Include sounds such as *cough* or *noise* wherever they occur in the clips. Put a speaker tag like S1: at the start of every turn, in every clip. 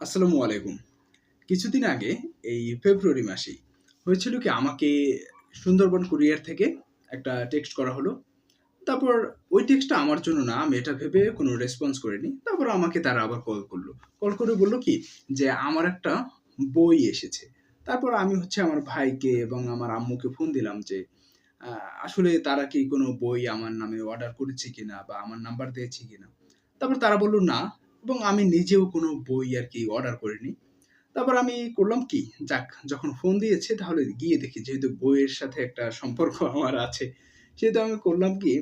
S1: আসসালামু আলাইকুম। কিছুদিন আগে, এই ফেব্রুয়ারি মাসেই, হয়েছিল কি আমাকে সুন্দরবন কুরিয়ার থেকে একটা টেক্সট করা হলো। তারপর ওই টেক্সটটা আমার জন্য না, আমি এটা ভেবে কোনো রেসপন্স করিনি। তারপর আমাকে তারা আবার কল করল। কল করে বলল কি যে, আমার একটা বই এসেছে। তারপর আমি হচ্ছে আমার ভাইকে এবং আমার আম্মুকে ফোন দিলাম যে আসলে তারা কি কোনো বই আমার নামে অর্ডার করেছে কিনা বা আমার নাম্বার দিয়েছে কিনা? তারপর তারা বলল, না এবং আমি নিজেও কোনো বই আর কি অর্ডার করিনি। তারপর আমি করলাম কি, যাক, যখন ফোন দিয়েছে তাহলে গিয়ে দেখি, যেহেতু বইয়ের সাথে একটা সম্পর্ক *laughs* আমার আছে, সেহেতু আমি করলাম কি,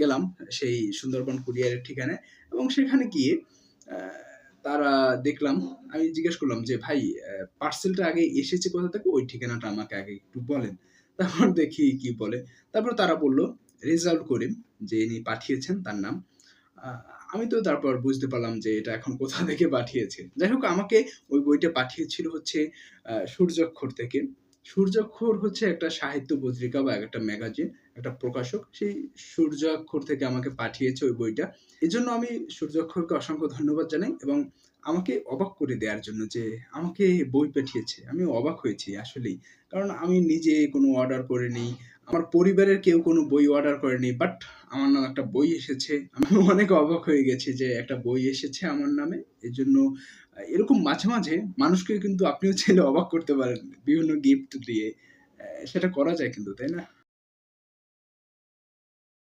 S1: গেলাম সেই সুন্দরবন কুরিয়ারের ঠিকানায় এবং সেখানে গিয়ে তারা দেখলাম, আমি জিজ্ঞেস করলাম যে, ভাই পার্সেলটা আগে এসেছে কোথা থেকে? ওই ঠিকানাটা আমাকে আগে একটু বলেন। তারপর *laughs* দেখি কি বলে। তারপর তারা বলল রেজাল্ট করিম যে ইনি পাঠিয়েছেন তার নাম আমি তো তারপর বুঝতে পারলাম যে এটা এখন কোথা থেকে পাঠিয়েছে। যাই হোক, আমাকে ওই বইটা পাঠিয়েছিল হচ্ছে সূর্যাক্ষর থেকে। সূর্যাক্ষর হচ্ছে একটা সাহিত্য পত্রিকা বা একটা ম্যাগাজিন, একটা প্রকাশক। সেই সূর্যাক্ষর থেকে আমাকে পাঠিয়েছে ওই বইটা। এই জন্য আমি সূর্যাক্ষরকে অসংখ্য ধন্যবাদ জানাই এবং আমাকে অবাক করে দেওয়ার জন্য যে আমাকে বই পাঠিয়েছে। আমি অবাক হয়েছি আসলেই। কারণ আমি নিজে কোনো অর্ডার করিনি আমার পরিবারের কেউ কোনো বই অর্ডার করেনি বাট আমার নাম একটা বই এসেছে। আমি অনেক অবাক হয়ে গেছি যে একটা বই এসেছে আমার নামে। এর জন্য, এরকম মাঝে মাঝে মানুষকে কিন্তু আপনিও ছেলে অবাক করতে পারেন বিভিন্ন গিফট দিয়ে। সেটা করা যায় কিন্তু, তাই না?